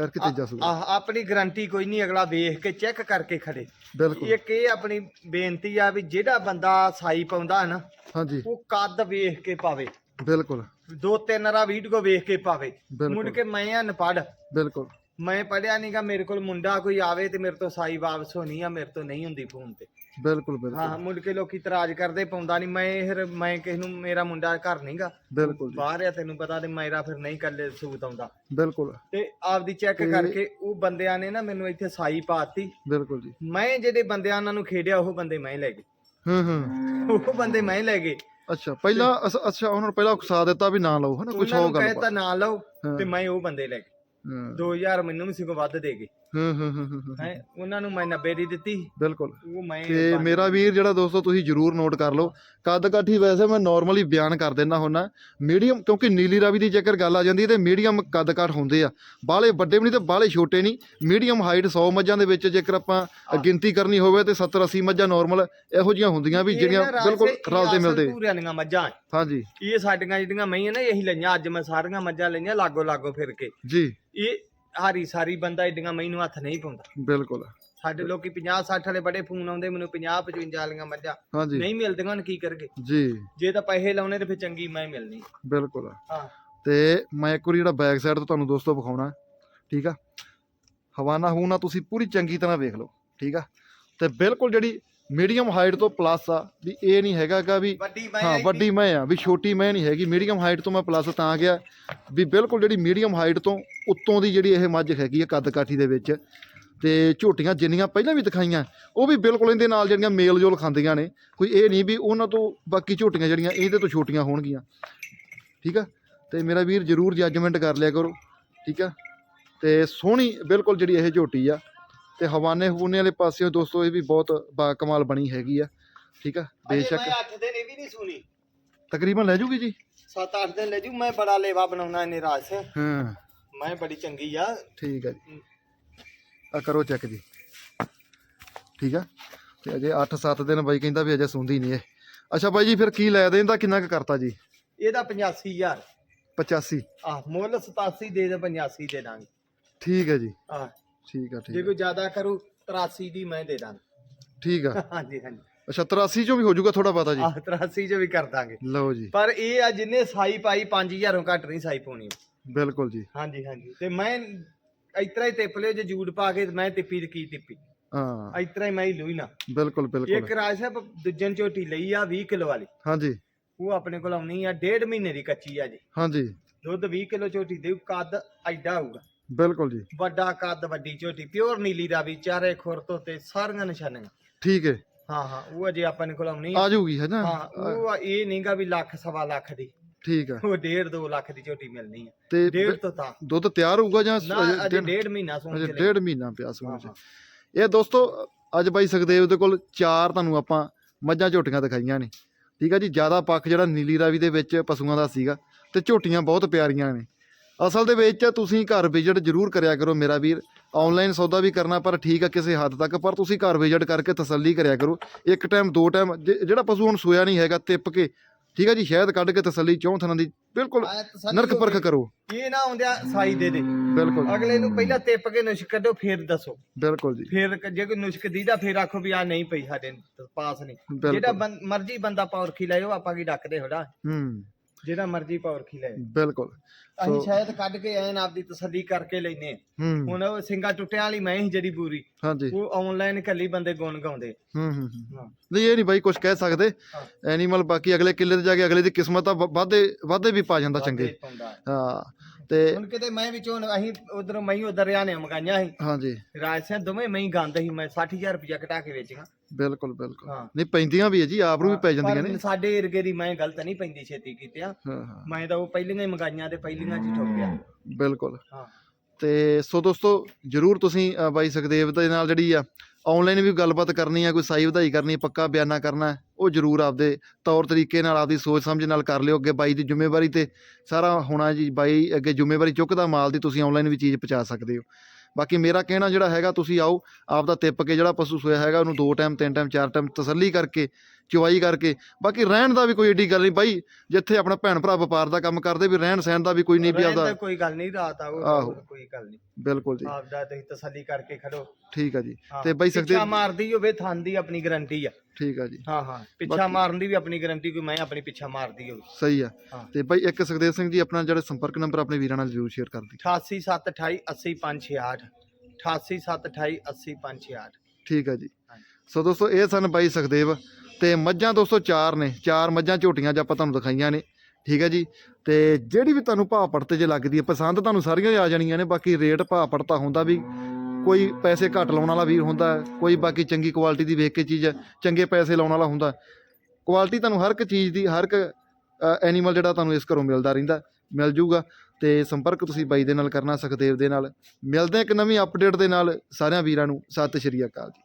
A: ਐਰ ਕਿ ਤੀਜਾ ਸੂਆ।
B: ਆਹ ਆਪਣੀ ਗਾਰੰਟੀ ਕੋਈ ਨਹੀਂ ਅਗਲਾ ਵੇਖ ਕੇ ਚੈੱਕ ਕਰਕੇ ਖੜੇ।
A: ਬਿਲਕੁਲ।
B: ਇੱਕ ਇਹ ਆਪਣੀ ਬੇਨਤੀ ਆ ਵੀ ਜਿਹੜਾ ਬੰਦਾ ਸਾਈ ਪਾਉਂਦਾ ਨਾ
A: ਹਾਂਜੀ।
B: ਉਹ ਕੱਦ ਵੇਖ ਕੇ ਪਾਵੇ।
A: ਬਿਲਕੁਲ।
B: ਦੋ ਤਿੰਨ ਰਾ ਵੀਡੀਓ ਵੇਖ ਕੇ ਪਾਵੇ। ਮੁੜ ਕੇ ਮੈਂ ਅਨਪੜ
A: ਬਿਲਕੁਲ।
B: ਮੈਂ ਪੜਿਆ ਨਹੀਂਗਾ ਮੇਰੇ ਕੋਲ ਮੁੰਡਾ ਕੋਈ ਆਵੇ ਤੇ ਮੇਰੇ ਤੋਂ ਸਾਈ ਵਾਪਸ ਹੋਣੀ ਆ ਮੇਰੇ ਤੋਂ ਨਹੀਂ ਹੁੰਦੀ ਫੋਨ ਤੇ।
A: ਬਿਲਕੁਲ
B: ਹਾਂ
A: ਬਿਲਕੁਲ
B: ਮੁੜ ਕੇ ਲੋਕੀ ਇਤਰਾਜ਼ ਕਰਦੇ ਪਾਉਂਦਾ ਨਹੀਂ ਮੈਂ ਫਿਰ ਮੈਂ ਕਿਸ ਨੂੰ ਮੇਰਾ ਮੁੰਡਾ ਘਰ ਨਹੀਂਗਾ
A: ਬਿਲਕੁਲ ਜੀ।
B: ਬਾਹਰ ਆ ਤੈਨੂੰ ਪਤਾ ਤੇ ਮੇਰਾ ਫਿਰ ਨਹੀਂ ਕੱਲੇ ਸੂਤ ਆਉਂਦਾ।
A: ਬਿਲਕੁਲ।
B: ਤੇ ਆਪਦੀ ਚੈੱਕ
A: ਤੇ-
B: ਕਰਕੇ ਉਹ ਬੰਦਿਆਂ ਨੇ ਨਾ ਮੈਨੂੰ ਇੱਥੇ ਸਾਈ ਪਾਤੀ।
A: ਬਿਲਕੁਲ ਜੀ।
B: ਮੈਂ ਜਿਹੜੇ ਬੰਦਿਆਂ ਉਹਨਾਂ ਨੂੰ ਖੇਡਿਆ ਉਹ ਬੰਦੇ ਮੈਂ ਹੀ ਲੈ ਗਏ।
A: ਹੂੰ ਹੂੰ।
B: ਉਹ ਬੰਦੇ ਮੈਂ ਹੀ ਲੈ ਗਏ।
A: ਅੱਛਾ ਪਹਿਲਾਂ ਅਸ- ਅੱਛਾ ਉਹਨਾਂ ਨੂੰ ਪਹਿਲਾਂ ਉਕਸਾ ਦਿੱਤਾ ਵੀ ਨਾ ਲਓ ਹਨਾ ਕੁਝ
B: ਉਹਨਾਂ
A: ਹੋ
B: ਨੂੰ
A: ਗੱਲ
B: ਕਹਿਤਾ ਨਾ ਲਓ
A: ਹਾਂ।
B: ਤੇ ਮੈਂ ਉਹ ਬੰਦੇ ਲੈ ਗਏ।
A: ਹਾਂ।
B: 2000 ਮੈਨੂੰ ਵੀ ਸਿਕੋ ਵੱਧ ਦੇ ਗਏ।
A: ਹੂੰ ਹੂੰ ਹੂੰ, ਹੂੰ ਹੂੰ।
B: ਹੈ। ਉਹਨਾਂ ਨੂੰ ਮੈਂ 90 ਦੀ ਦਿੱਤੀ।
A: ਬਿਲਕੁਲ।
B: ਉਹ ਮੈਂ
A: ਤੇ ਮੇਰਾ ਵੀਰ ਜਿਹੜਾ ਦੋਸਤੋ ਤੁਸੀਂ ਜਰੂਰ ਨੋਟ ਕਰ ਲਓ। ਕੱਦ ਕਾਠੀ ਵੈਸੇ ਮੈਂ ਨਾਰਮਲੀ ਬਿਆਨ ਕਰ ਦਿੰਦਾ ਹੁੰਨਾ। ਮੀਡੀਅਮ ਕਿਉਂਕਿ ਨੀਲੀ ਰਾਵੀ ਦੀ ਜੇਕਰ ਗੱਲ ਆ ਜਾਂਦੀ ਹੈ ਤੇ ਮੀਡੀਅਮ ਕੱਦ ਕਾਠ ਹੁੰਦੇ ਆ। ਬਾਲੇ ਵੱਡੇ ਵੀ ਨਹੀਂ ਤੇ ਬਾਲੇ ਛੋਟੇ ਨਹੀਂ। ਮੀਡੀਅਮ ਹਾਈਟ 100 ਮੱਝਾਂ ਦੇ ਵਿੱਚ ਜੇਕਰ ਆਪਾਂ ਗਿਣਤੀ ਕਰਨੀ ਹੋਵੇ ਤੇ 70 80 ਮੱਝਾਂ ਨਾਰਮਲ ਇਹੋ ਜੀਆਂ ਹੁੰਦੀਆਂ ਵੀ
B: ਇਹ
A: ਜਿਹੜੀਆਂ
B: ਨਾ ਰਾਜੇ,
A: ਬਿਲਕੁਲ
B: ਇਹ
A: ਰਲਦੇ
B: ਅਸਲ
A: ਮਿਲਦੇ।
B: ਪੂਰਿਆਂ ਦੀਆਂ ਮੱਝਾਂ ਹੈ।
A: ਹਾਂਜੀ।
B: ਇਹ ਸਾਡੀਆਂ ਜਿਹੜੀਆਂ ਮਈਆਂ ਨੇ ਇਹੀ ਲਈਆਂ। ਅੱਜ ਮੈਂ ਸਾਰੀਆਂ ਮੱਝਾਂ ਲਈਆਂ ਲਾਗੋ ਲਾਗੋ ਫਿਰ ਕੇ।
A: ਜੀ।
B: ਇਹ ਹਾਰੀ ਸਾਰੀ ਬੰਦਾ ਏਡੀਆਂ ਮਈ ਨੂੰ ਹੱਥ ਨਹੀਂ ਪਾਉਂਦਾ।
A: ਬਿਲਕੁਲ।
B: ਸਾਡੇ ਲੋਕੀ 50 60 ਵਾਲੇ ਬੜੇ ਫੋਨ ਆਉਂਦੇ ਮੈਨੂੰ 50 55 ਵਾਲੀਆਂ ਮੱਝਾਂ।
A: ਹਾਂਜੀ।
B: ਨਹੀਂ ਮਿਲਦੀਆਂ ਹੁਣ ਕੀ ਕਰਗੇ
A: ਜੀ।
B: ਜੇ ਤਾਂ ਪੈਸੇ ਲਾਉਣੇ ਤੇ ਫਿਰ ਚੰਗੀ ਮੈਂ ਮਿਲਣੀ।
A: ਬਿਲਕੁਲ।
B: ਹਾਂ।
A: ਤੇ ਮੈਂ ਇੱਕ ਵਾਰੀ ਜਿਹੜਾ ਬੈਕ ਸਾਈਡ ਤੋਂ ਤੁਹਾਨੂੰ ਦੋਸਤੋ ਵਿਖਾਉਣਾ ਠੀਕ ਆ? ਹਵਾਨਾ ਹੂਨਾ ਤੁਸੀਂ ਪੂਰੀ ਚੰਗੀ ਤਰ੍ਹਾਂ ਵੇਖ ਲਓ ਠੀਕ ਆ? ਤੇ ਬਿਲਕੁਲ ਜਿਹੜੀ ਮੀਡੀਅਮ ਹਾਈਟ ਤੋਂ ਪਲੱਸ ਆ ਵੀ ਇਹ ਨਹੀਂ ਹੈਗਾਗਾ ਵੀ ਹਾਂ ਵੱਡੀ ਮੈਂ ਆ ਵੀ ਛੋਟੀ ਮੈਂ ਨਹੀਂ ਹੈਗੀ। ਮੀਡੀਅਮ ਹਾਈਟ ਤੋਂ ਮੈਂ ਪਲੱਸ ਤਾਂ ਗਿਆ ਵੀ ਬਿਲਕੁਲ ਜਿਹੜੀ ਮੀਡੀਅਮ ਹਾਈਟ ਤੋਂ ਉੱਤੋਂ ਦੀ ਜਿਹੜੀ ਇਹ ਮੱਝ ਹੈਗੀ ਆ ਕੱਦ ਕਾਠੀ ਦੇ ਵਿੱਚ। ਤੇ ਝੋਟੀਆਂ ਜਿੰਨੀਆਂ ਪਹਿਲਾਂ ਵੀ ਦਿਖਾਈਆਂ ਉਹ ਵੀ ਬਿਲਕੁਲ ਇਹਦੇ ਨਾਲ ਜਿਹੜੀਆਂ ਮੇਲ ਜੋਲ ਖਾਂਦੀਆਂ ਨੇ। ਕੋਈ ਇਹ ਨਹੀਂ ਵੀ ਉਹਨਾਂ ਤੋਂ ਬਾਕੀ ਝੋਟੀਆਂ ਜਿਹੜੀਆਂ ਇਹਦੇ ਤੋਂ ਛੋਟੀਆਂ ਹੋਣਗੀਆਂ। ਠੀਕ ਆ? ਤੇ ਮੇਰਾ ਵੀਰ ਜਰੂਰ ਜੱਜਮੈਂਟ ਕਰ ਲਿਆ ਕਰੋ। ਠੀਕ ਆ? ਤੇ ਸੋਹਣੀ ਬਿਲਕੁਲ ਜਿਹੜੀ ਇਹ ਝੋਟੀ ਆ ਤੇ ਹਵਾਨੇ ਹਵੂਨੇ ਵਾਲੇ ਪਾਸਿਓਂ ਦੋਸਤੋ ਇਹ ਵੀ ਬਹੁਤ ਬਾ ਕਮਾਲ ਬਣੀ ਹੈਗੀ ਆ। ਠੀਕ ਆ? ਬੇਸ਼ੱਕ
B: ਮੈਂ 8 ਦਿਨ ਇਹ ਵੀ ਨਹੀਂ ਸੁਣੀ।
A: ਤਕਰੀਬਨ ਲੈ ਜੂਗੀ ਜੀ?
B: 7-8 ਦਿਨ ਲੈ ਜੂ ਮੈਂ ਬੜਾ ਲੇਵਾ ਬਣਾਉਣਾ ਇਹਨੇ ਰਾਜ। ਸੇ
A: ਹਾਂ।
B: ਮੈਂ ਬੜੀ ਚੰਗੀ ਆ।
A: ਠੀਕ ਹੈ ਜੀ। ਆ ਕਰੋ ਚੈੱਕ ਜੀ। ਠੀਕ ਆ? ਤੇ ਅਜੇ 8-7 ਦਿਨ ਬਾਈ ਕਹਿੰਦਾ ਵੀ ਅਜੇ ਸੁੰਦੀ ਨਹੀਂ ਇਹ। ਅੱਛਾ ਬਾਈ ਜੀ ਫਿਰ ਕੀ ਲੈ ਦੇ ਇਹਦਾ ਕਿੰਨਾ ਕੁ ਕਰਤਾ ਜੀ?
B: ਇਹਦਾ 85000
A: 85
B: ਆ ਮੁੱਲ 87 ਦੇ ਦੇ 85 ਦੇ ਦਾਂਗੇ।
A: ਠੀਕ ਹੈ ਜੀ।
B: ਆ
A: ਠੀਕ ਆ
B: ਜੇ
A: ਠੀਕ ਆ।
B: ਕੋਈ ਜ਼ਿਆਦਾ ਕਰੂ 83 ਦੀ ਮੈਂ ਦੇ ਦਾਂਗਾ।
A: ਠੀਕ ਆ।
B: ਹਾਂਜੀ ਹਾਂਜੀ।
A: ਅੱਛਾ 83 ਚੋਂ ਵੀ ਹੋ ਜਾਊਗਾ ਥੋੜਾ ਪਤਾ ਜੀ?
B: ਆ 83 ਚ ਵੀ ਕਰ ਦਾਂਗੇ।
A: ਲਓ ਜੀ।
B: ਪਰ ਇਹ ਆ ਜਿੰਨੇ ਸਾਈ ਪਾਈ 5000 ਘੱਟ ਨਹੀਂ ਸਾਈ ਪਾਉਣੀ।
A: ਬਿਲਕੁਲ ਜੀ।
B: ਹਾਂਜੀ ਹਾਂਜੀ। ਤੇ ਮੈਂ ਇਤਰਾ ਹੀ ਤਿੱਪ ਲਿਓ ਜੇ ਜੂੜ ਪਾ ਕੇ ਮੈਂ ਤਿੱਪੀ ਤੇ ਕੀ ਤਿੱਪੀ
A: ਹਾਂ।
B: ਇਤਰਾ ਹੀ ਮੈਂ ਹੀ ਲੋਈ ਨਾ।
A: ਬਿਲਕੁਲ ਬਿਲਕੁਲ।
B: ਇੱਕ ਰਾਜ ਸਾਹਿਬ ਦੂਜਨ ਝੋਟੀ ਲਈ ਆ 20 ਕਿਲੋ ਵਾਲੀ।
A: ਹਾਂਜੀ।
B: ਉਹ ਆਪਣੇ ਕੋਲ ਆਉਣੀ ਆ ਡੇਢ ਮਹੀਨੇ ਦੀ ਕੱਚੀ ਆ ਜੀ।
A: ਹਾਂਜੀ।
B: ਦੁੱਧ 20 ਕਿਲੋ ਝੋਟੀ ਦੇ ਕੱਦ ਐਡਾ ਹੋਊਗਾ।
A: ਬਿਲਕੁਲ ਜੀ।
B: ਵੱਡਾ ਕੱਦ ਵੱਡੀ ਝੋਟੀ ਪਿਓਰ ਨੀਲੀ ਦਾ ਵੀ ਚਾਰੇ ਖੁਰ ਤੋਂ ਤੇ ਸਾਰੀਆਂ ਨਿਸ਼ਾਨੀਆਂ।
A: ਠੀਕ ਹੈ
B: ਹਾਂ ਹਾਂ ਉਹ ਅਜੇ ਆਪਣੇ ਕੋਲ ਆਉਣੀ ਆ।
A: ਜਾਊਗੀ ਹੈ ਨਾ?
B: ਹਾਂ ਉਹ ਇਹ ਨਹੀਂਗਾ ਵੀ ਲੱਖ ਸਵਾ ਲੱਖ ਦੀ।
A: ਠੀਕ ਆ।
B: ਉਹ ਡੇਢ 2 ਲੱਖ ਦੀ ਝੋਟੀ ਮਿਲਣੀ ਆ।
A: ਤੇ
B: ਡੇਢ ਤੋਂ ਤਾਂ।
A: ਦੁੱਧ ਤਿਆਰ ਹੋਊਗਾ ਜਾਂ
B: ਨਾ
A: ਅਜੇ
B: ਅਜੇ
A: ਦਿਨ-
B: ਡੇਢ ਮਹੀਨਾ ਸੁਣ
A: ਅਜੇ
B: ਕੇ
A: ਡੇਢ ਮਹੀਨਾ ਪਿਆ ਸੂਣ
B: ਹਾਂ,
A: ਚ।
B: ਹਾਂ।
A: ਇਹ ਦੋਸਤੋ ਅੱਜ ਬਾਈ ਸੁਖਦੇਵ ਦੇ ਕੋਲ ਚਾਰ ਤੁਹਾਨੂੰ ਆਪਾਂ ਮੱਝਾਂ ਝੋਟੀਆਂ ਦਿਖਾਈਆਂ ਨੇ। ਠੀਕ ਆ ਜੀ ਜ਼ਿਆਦਾ ਪੱਖ ਜਿਹੜਾ ਨੀਲੀ ਰਾਵੀ ਦੇ ਵਿੱਚ ਪਸ਼ੂਆਂ ਦਾ ਸੀਗਾ ਤੇ ਝੋਟੀਆਂ ਬਹੁਤ ਪਿਆਰੀਆਂ ਨੇ। ਅਸਲ ਦੇ ਵਿੱਚ ਤੁਸੀਂ ਘਰ ਵਿਜ਼ਿਟ ਜ਼ਰੂਰ ਕਰਿਆ ਕਰੋ ਮੇਰਾ ਵੀਰ। ਆਨਲਾਈਨ ਸੌਦਾ ਵੀ ਕਰਨਾ ਪਰ ਠੀਕ ਆ ਕਿਸੇ ਹੱਦ ਤੱਕ ਪਰ ਤੁਸੀਂ ਘਰ ਵਿਜ਼ਿਟ ਕਰਕੇ ਤਸੱਲੀ ਕਰਿਆ ਕਰੋ। ਇੱਕ ਟਾਈਮ ਦੋ ਟਾਈਮ ਜਿਹੜਾ ਪਸ਼ੂ ਹੁਣ ਸੋਇਆ ਨਹੀਂ ਹੈਗਾ ਤਿੱਪ ਕੇ ਠੀਕ ਆ ਜੀ ਸ਼ਹਿਦ ਕੱਢ ਕੇ ਤਸੱਲੀ ਚੌਂ ਥਣਾਂ ਦੀ ਬਿਲਕੁਲ ਨਰਕ ਪਰਖ। ਕਰੋ।
B: ਇਹ ਨਾ ਆਉਂਦਿਆ ਸਾਈ ਦੇ ਦੇ।
A: ਬਿਲਕੁਲ।
B: ਅਗਲੇ ਨੂੰ ਪਹਿਲਾਂ ਤਿੱਪ ਕੇ ਨੁਸ਼ਕ ਕੱਢੋ ਫਿਰ ਦੱਸੋ।
A: ਬਿਲਕੁਲ ਜੀ।
B: ਫਿਰ ਜੇ ਕੋਈ ਨੁਸ਼ਕ ਦੀਦਾ ਫਿਰ ਆਖੋ ਵੀ ਆ ਨਹੀਂ ਪਈ ਸਾਡੇ ਪਾਸ ਨਹੀਂ। ਜਿਹੜਾ ਮਰਜ਼ੀ ਬੰਦਾ ਪੌਰਖੀ ਲਾਇਓ ਆਪਾਂ ਕੀ ਡੱਕਦੇ ਹੋੜਾ।
A: ਹੂੰ।
B: ਜਿਹੜਾ ਮਰਜ਼ੀ ਪੌਰਖੀ ਲਾਇਓ
A: ਬਿਲਕੁਲ।
B: ਅਸੀਂ ਸ਼ਾਇਦ ਕੱਢ ਕੇ ਐਨ ਆਪਦੀ ਤਸੱਲੀ ਕਰਕੇ ਲੈਨੇ ਹੁਣ ਉਹ ਸਿੰਗਾ ਟੁੱਟਿਆਂ ਵਾਲੀ ਮੈਂ ਹੀ ਜਿਹੜੀ ਬੂਰੀ।
A: ਹਾਂਜੀ।
B: ਉਹ ਆਨਲਾਈਨ ਕੱਲੀ ਬੰਦੇ ਗੁਣ ਗਾਉਂਦੇ।
A: ਹੂੰ ਹੂੰ ਨਹੀਂ ਇਹ ਨਹੀਂ ਬਾਈ ਕੁਝ ਕਹਿ ਸਕਦੇ। ਐਨੀਮਲ ਬਾਕੀ ਅਗਲੇ ਕਿੱਲੇ ਤੇ ਜਾ ਕੇ ਅਗਲੇ ਦੀ ਕਿਸਮਤ ਆ ਵਾਧੇ ਵਾਧੇ ਵੀ ਪਾ ਜਾਂਦਾ ਚੰਗੇ। ਹਾਂ। ਤੇ
B: ਹੁਣ ਕਿਤੇ ਮੈਂ ਵਿੱਚੋਂ ਅਸੀਂ ਉਧਰੋਂ ਮੈਂ ਉਧਰ ਰਿਆ ਨੇ ਮਗਾਈਆਂ ਸੀ
A: ਹਾਂਜੀ।
B: ਰਾਜ ਸਿੰਘ ਦੋਵੇਂ ਮੈਂ ਹੀ ਗੰਦ ਸੀ ਮੈਂ 60000 ਰੁਪਇਆ ਘਟਾ ਕੇ ਵੇਚੀਆਂ।
A: ਬਿਲਕੁਲ ਬਿਲਕੁਲ।
B: ਹਾਂ।
A: ਨਹੀਂ ਪੈਂਦੀਆਂ ਵੀ ਹੈ ਜੀ ਆਪ ਨੂੰ ਵੀ ਪੈ ਜਾਂਦੀਆਂ
B: ਪਰ
A: ਨੇ।
B: ਸਾਡੇ ਇਰਗੇ ਦੀ ਮੈਂ ਗਲਤ ਨਹੀਂ ਪੈਂਦੀ ਛੇਤੀ ਕੀਤਿਆ।
A: ਹਾਂ ਹਾਂ।
B: ਮੈਂ ਤਾਂ ਉਹ ਪਹਿਲੀਆਂ ਹੀ ਮਗਾਈਆਂ ਤੇ ਪਹਿਲੀਆਂ ਚ ਹੀ ਠੋਕ ਗਿਆ।
A: ਬਿਲਕੁਲ।
B: ਹਾਂ।
A: ਤੇ ਸੋ ਦੋਸਤੋ ਜਰੂਰ ਤੁਸੀਂ ਅ, ਬਾਈ ਸੁਖਦੇਵ ਦੇ ਨਾਲ ਜਿਹੜੀ ਆ ਆਨਲਾਈਨ ਵੀ ਗੱਲਬਾਤ ਕਰਨੀ ਆ ਕੋਈ ਸਾਈ ਵਧਾਈ ਕਰਨੀ ਪੱਕਾ ਬਿਆਨਾ ਕਰਨਾ ਹੈ, ਉਹ ਜਰੂਰ ਆਪਦੇ ਤੌਰ ਤਰੀਕੇ ਨਾਲ ਆਪਦੀ ਸੋਚ ਸਮਝ ਨਾਲ ਕਰ ਲਿਓ। ਅੱਗੇ ਬਾਈ ਦੀ ਜ਼ਿੰਮੇਵਾਰੀ ਤੇ ਸਾਰਾ ਹੋਣਾ ਜੀ ਬਾਈ ਅੱਗੇ ਜ਼ਿੰਮੇਵਾਰੀ ਚੁੱਕਦਾ ਮਾਲ ਦੀ ਤੁਸੀਂ ਆਨਲਾਈਨ ਵੀ ਚੀਜ਼ ਪਹੁੰਚਾ ਸਕਦੇ ਹੋ। ਬਾਕੀ ਮੇਰਾ ਕਹਿਣਾ ਜਿਹੜਾ ਹੈਗਾ, ਤੁਸੀਂ ਆਓ, ਆਪਦਾ ਤਿੱਪ ਕੇ ਜਿਹੜਾ ਪਸ਼ੂ ਸੋਇਆ ਹੈਗਾ, ਉਹਨੂੰ ਦੋ ਟਾਈਮ ਤਿੰਨ ਟਾਈਮ ਚਾਰ ਟਾਈਮ ਤਸੱਲੀ ਕਰਕੇ ਚੁਆਈ ਕਰਕੇ। ਬਾਕੀ ਰਹਿਣ ਦਾ ਵੀ ਕੋਈ ਏਡੀ ਗੱਲ ਨਹੀਂ ਬਾਈ ਜਿੱਥੇ ਆਪਣਾ ਭੈਣ ਭਰਾ ਵਪਾਰ ਦਾ ਕੰਮ ਕਰਦੇ ਵੀ ਰਹਿਣ ਸਹਿਣ ਦਾ ਵੀ ਕੋਈ ਨਹੀਂ ਵੀ ਆਪਦਾ।
B: ਕੋਈ ਗੱਲ ਨਹੀਂ ਰਾਤ ਆਓ। ਕੋਈ ਗੱਲ ਨਹੀਂ।
A: ਬਿਲਕੁਲ ਜੀ।
B: ਆਪਦਾ ਤੁਸੀਂ ਤਸੱਲੀ ਕਰਕੇ ਖੜੋ।
A: ਠੀਕ ਆ ਜੀ। ਤੇ ਬਾਈ ਸਕਦੇ
B: ਪਿੱਛਾ ਮਾਰਦੀ ਹੋਵੇ ਦੀ ਆਪਣੀ ਗਾਰੰਟੀ ਆ।
A: ਠੀਕ ਆ ਜੀ।
B: ਹਾਂ ਹਾਂ ਪਿੱਛਾ ਮਾਰਨ ਦੀ ਵੀ ਆਪਣੀ ਗਾਰੰਟੀ ਕੋਈ ਮੈਂ ਆਪਣੀ ਪਿੱਛਾ ਮਾਰਦੀ ਹੋਵੇ।
A: ਸਹੀ ਆ। ਤੇ ਬਾਈ ਇੱਕ ਸੁਖਦੇਵ ਸਿੰਘ ਜੀ ਆਪਣਾ ਜਿਹੜਾ ਸੰਪਰਕ ਨੰਬਰ ਆਪਣੇ ਵੀਰਾਂ ਨਾਲ ਜਰੂਰ ਸ਼ੇਅਰ ਕਰ ਦਿਓ।
B: 887228 80568 887228 80568
A: ਠੀਕ ਆ ਜੀ। ਸੋ ਦੋਸਤੋ ਇਹ ਸਨ ਬਾਈ ਸੁਖਦੇਵ। ਤੇ ਮੱਝਾਂ ਦੋਸਤੋ ਚਾਰ ਨੇ, ਚਾਰ ਮੱਝਾਂ ਝੋਟੀਆਂ ਜਾਂ ਆਪਾਂ ਤੁਹਾਨੂੰ ਦਿਖਾਈਆਂ ਨੇ, ਠੀਕ ਹੈ ਜੀ? ਤੇ ਜਿਹੜੀ ਵੀ ਤੁਹਾਨੂੰ ਭਾਅ ਪੜਤੇ ਜੇ ਲੱਗਦੀ ਹੈ, ਪਸੰਦ ਤੁਹਾਨੂੰ ਸਾਰੀਆਂ ਹੀ ਆ ਜਾਣੀਆਂ ਨੇ, ਬਾਕੀ ਰੇਟ ਭਾਅ ਪੜਤਾ ਹੁੰਦਾ ਵੀ ਕੋਈ ਪੈਸੇ ਘੱਟ ਲਾਉਣ ਵਾਲਾ ਵੀਰ ਹੁੰਦਾ, ਕੋਈ ਬਾਕੀ ਚੰਗੀ ਕੁਆਲਿਟੀ ਦੀ ਵੇਖ ਕੇ ਚੀਜ਼, ਚੰਗੇ ਪੈਸੇ ਲਾਉਣ ਵਾਲਾ ਹੁੰਦਾ। ਕੁਆਲਿਟੀ ਤੁਹਾਨੂੰ ਹਰ ਇੱਕ ਚੀਜ਼ ਦੀ, ਹਰ ਇੱਕ ਐਨੀਮਲ ਜਿਹੜਾ ਤੁਹਾਨੂੰ ਇਸ ਘਰੋਂ ਮਿਲਦਾ ਰਹਿੰਦਾ, ਮਿਲ ਜੂਗਾ। ਤੇ ਸੰਪਰਕ ਤੁਸੀਂ ਬਾਈ ਦੇ ਨਾਲ ਕਰਨਾ, ਸੁਖਦੇਵ ਦੇ ਨਾਲ। ਮਿਲਦੇ ਹਾਂ ਇੱਕ ਨਵੀਂ ਅਪਡੇਟ ਦੇ ਨਾਲ, ਸਾਰਿਆਂ ਵੀਰਾਂ ਨੂੰ, ਸਤਿ ਸ਼੍ਰੀ ਅਕਾਲ ਜੀ।